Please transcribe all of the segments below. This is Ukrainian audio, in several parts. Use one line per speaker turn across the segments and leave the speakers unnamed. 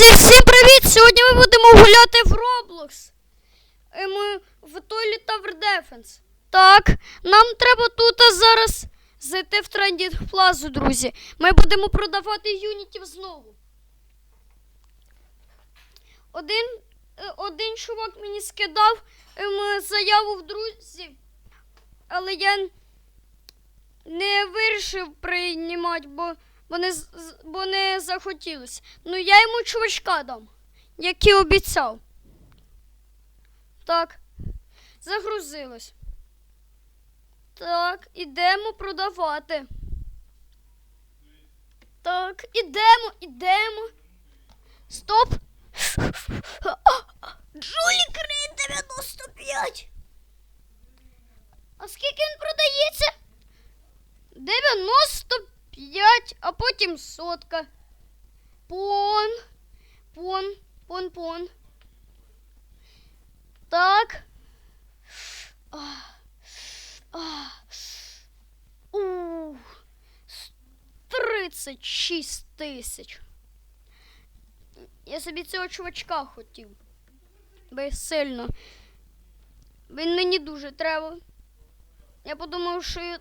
Друзі, всім привіт! Сьогодні ми будемо гуляти в Roblox. Е, Ми в Toilet Tower Defense. Так, нам треба тут зараз зайти в трендінг плазу, друзі. Ми будемо продавати юнітів знову. Один, е, один чувак мені скидав ем, заяву в друзі, але я не вирішив приймати, бо, з- бо не. Ну я йому чувачка дам, як і обіцяв. Так, загрузилось. Так, ідемо продавати. Так, ідемо, ідемо. Стоп. Джулік Рейд 95. А скільки він продається? 95, а потім. Пон. Пон. Пон, пон. Так. А. А. У. 36 тисяч. Я собі цього чувачка хотів. Безсильно. Він мені дуже треба. Я подумав, що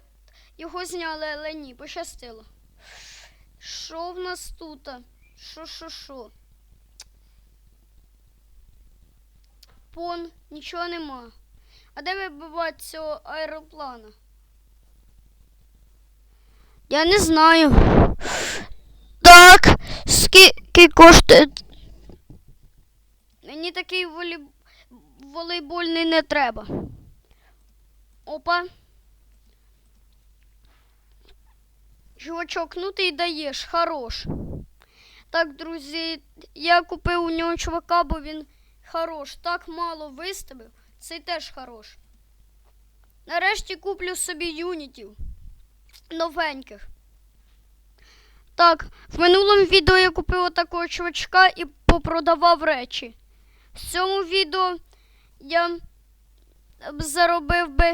його зняли, але ні, пощастило. Що в нас тут? Що, що, що? Пон, нічого нема. А де вибивати цього аероплана? Я не знаю. Так, скільки коштує? Мені такий волі... волейбольний не треба. Опа. Чувачок, ну ти й даєш, хорош. Так, друзі, я купив у нього чувака, бо він хорош. Так мало виставив. Цей теж хорош. Нарешті куплю собі юнітів. Новеньких. Так, в минулому відео я купив отакого чувачка і попродавав речі. В цьому відео я заробив би,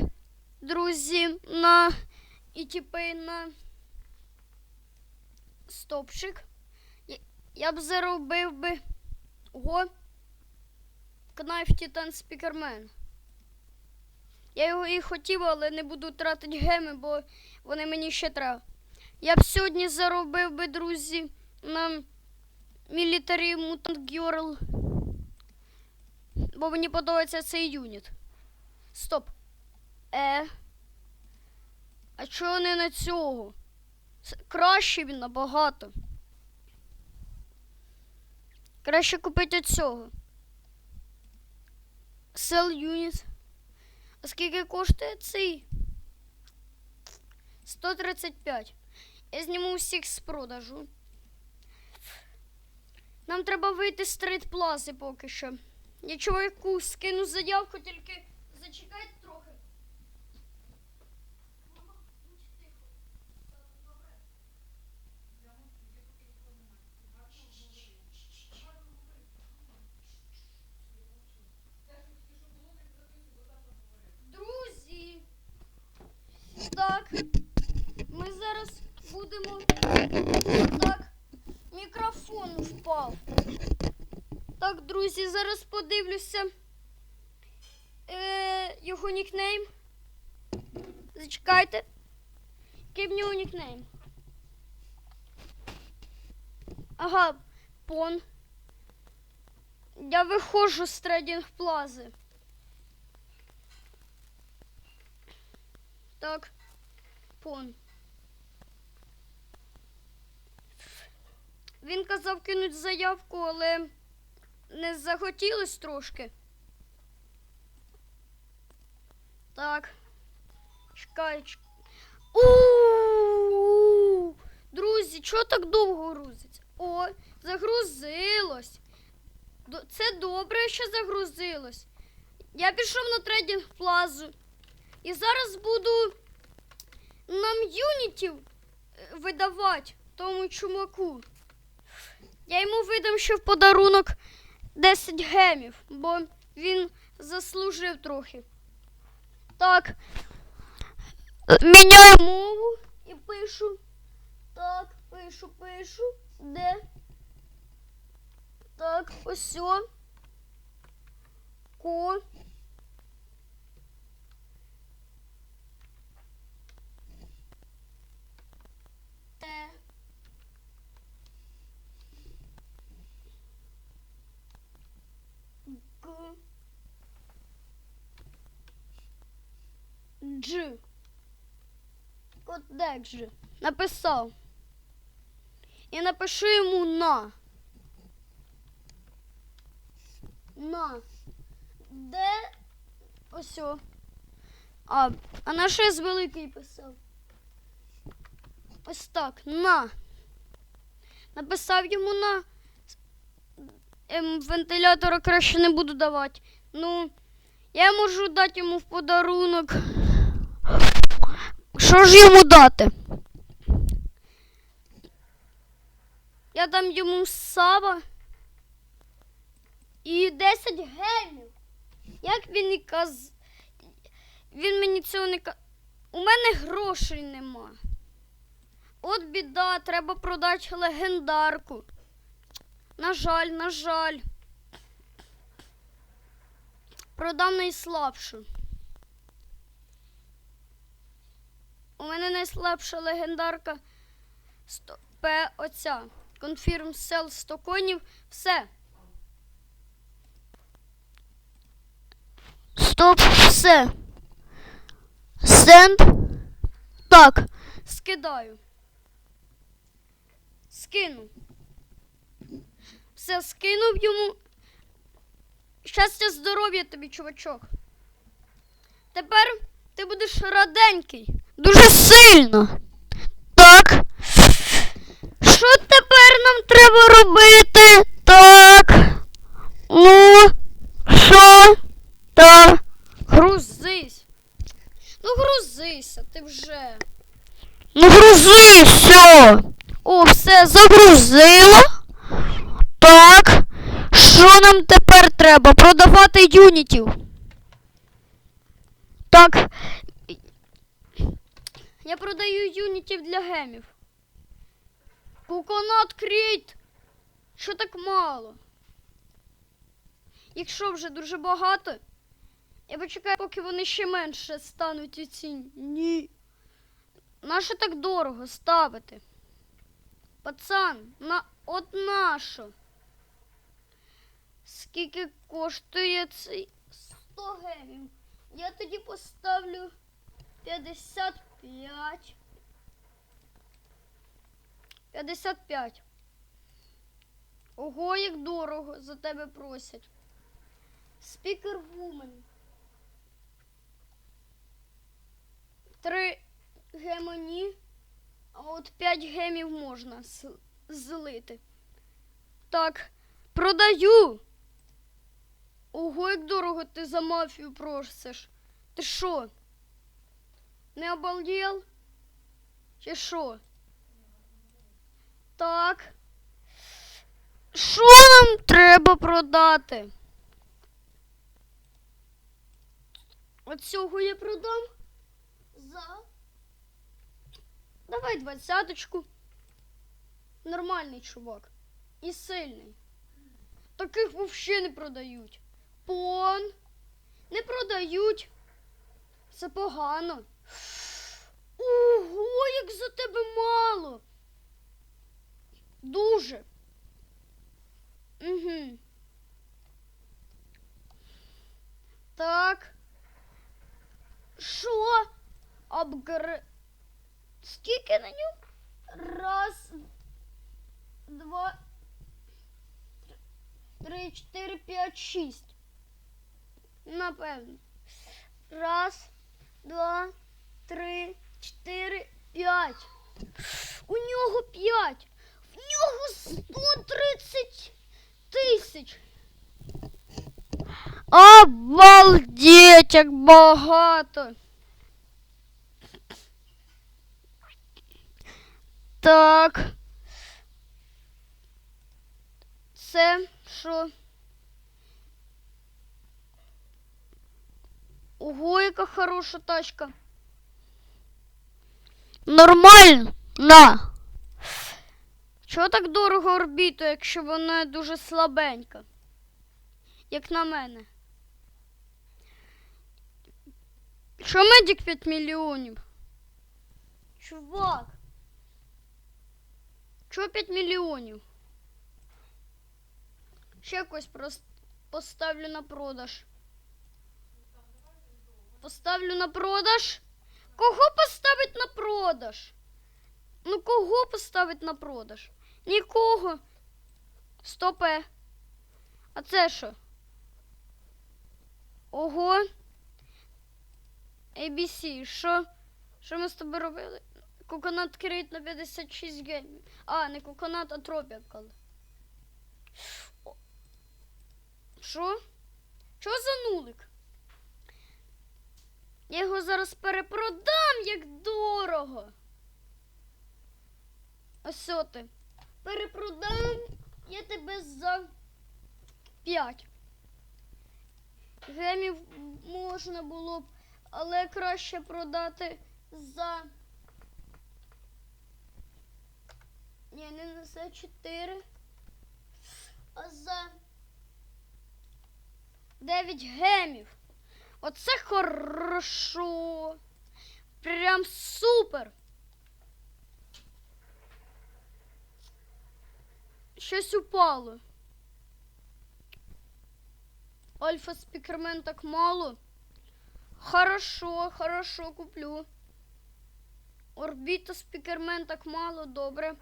друзі, на і типи на стопчик. Я, б заробив би ого Knife Titan Speakerman. Я його і хотів, але не буду тратити геми, бо вони мені ще треба. Я б сьогодні заробив би, друзі, на Military Mutant Girl. Бо мені подобається цей юніт. Стоп. Е. А чого не на цього? Краще він набагато. Краще купити цього. Sell unit. А скільки коштує цей? 135. Я зніму усіх з продажу. Нам треба вийти з трейд плази поки що. Я чоловіку скину заявку, тільки зачекайте трохи. Друзі. Так. Ми зараз будемо. Так. Мікрофон впав. Так, друзі, зараз подивлюся. Е, його нікнейм. Зачекайте. Який в нього нікнейм? Ага, пон. Я виходжу з трейдинг плази. Так. Пон. Він казав кинуть заявку, але не захотілось трошки. Так. Чекай. чек- У-у-у! Друзі, чого так довго грузиться? О, загрузилось. Це добре, що загрузилось. Я пішов на трейдинг плазу. І зараз буду нам юнітів е, видавати тому чумаку. Я йому видам ще в подарунок 10 гемів, бо він заслужив трохи. Так. Міняю мову і пишу. Так, пишу, пишу. Де? Ось. о. Ко. Г. Дж. От де ж? Написав. І напишу йому на. На. Де? Ось. А, а на що великий писав? Ось так. На. Написав йому на. Ем, вентилятора краще не буду давати. Ну, я можу дати йому в подарунок. Що ж йому дати? Я дам йому саба і 10 гемів. Як він і каз... Він мені цього не ка... У мене грошей нема. От біда, треба продати легендарку. На жаль, на жаль. Продам найслабшу. У мене найслабша легендарка 100 П оця. Confirm sell 100 конів. Все. Стоп, все. Сенд. Так. Скидаю. Скину. Все, скинув йому. Щастя, здоров'я тобі, чувачок. Тепер ти будеш раденький. Дуже сильно. Так. Що тепер нам треба робити? Так. Ну, що? Так. Грузись. Ну, грузися, ти вже. Ну, грузися. О, все, загрузила. Так. Що нам тепер треба? Продавати юнітів. Так. Я продаю юнітів для гемів. Куконат кріт. Що так мало? Якщо вже дуже багато, я почекаю, поки вони ще менше стануть у ціні. Ні. Нащо так дорого ставити? Пацан, на от нащо? Скільки коштує цей 100 гемів? Я тоді поставлю 55. 55. Ого, як дорого за тебе просять. Спікер вумен. Три гемоні, а от п'ять гемів можна злити. Так, продаю. Ого, як дорого ти за мафію просиш. Ти що? Не обалдел? Чи що? Так. Що нам треба продати? От цього я продам за. Давай двадцяточку. Нормальний чувак. І сильний. Таких взагалі не продають. Пон. Не продають. Це погано. Ого, як за тебе мало. Дуже. Угу. Так. Що? Апгр... Скільки на ньому? Раз, два, три, чотири, п'ять, шість. Напевно. Раз, два, три, чотири, п'ять. У нього п'ять. В нього 130 тисяч. Обалдеть, як багато. Так. Це що? Ого, яка хороша тачка. Нормально. Чого так дорого орбіту, якщо вона дуже слабенька? як на мене. Що медик 5 мільйонів? Чувак. Чого 5 мільйонів? Ще якось прос- поставлю на продаж. Поставлю на продаж. Кого поставить на продаж? Ну кого поставить на продаж? Нікого. Стопе. А це що? Ого. ABC, що? Що ми з тобою робили? Коконат крейт на 56 геймів. А, не коконат, а тропікал. Що? Що за нулик? Я його зараз перепродам, як дорого. Ось ти. Перепродам я тебе за 5. Гемів можна було б, але краще продати за. Ні, не за 4, а за 9 гемів. Оце хорошо. Прям супер. Щось упало. Альфа спікермен так мало. Хорошо, хорошо, куплю. Орбіта спікермен так мало, добре.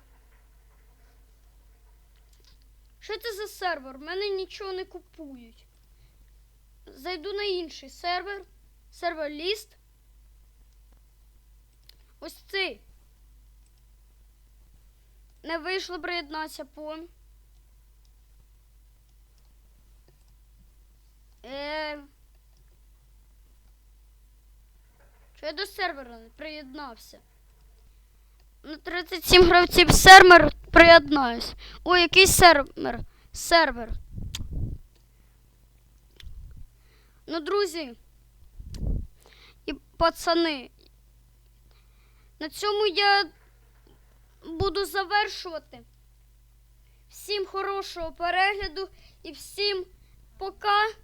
Що це за сервер? Мене нічого не купують. Зайду на інший сервер. Сервер ліст. Ось цей. Не вийшло приєднатися по. Е. Що я до сервера не приєднався? На 37 гравців сервер приєднаюсь. Ой, який сервер? Сервер. Ну, друзі і пацани. На цьому я буду завершувати. Всім хорошого перегляду і всім пока.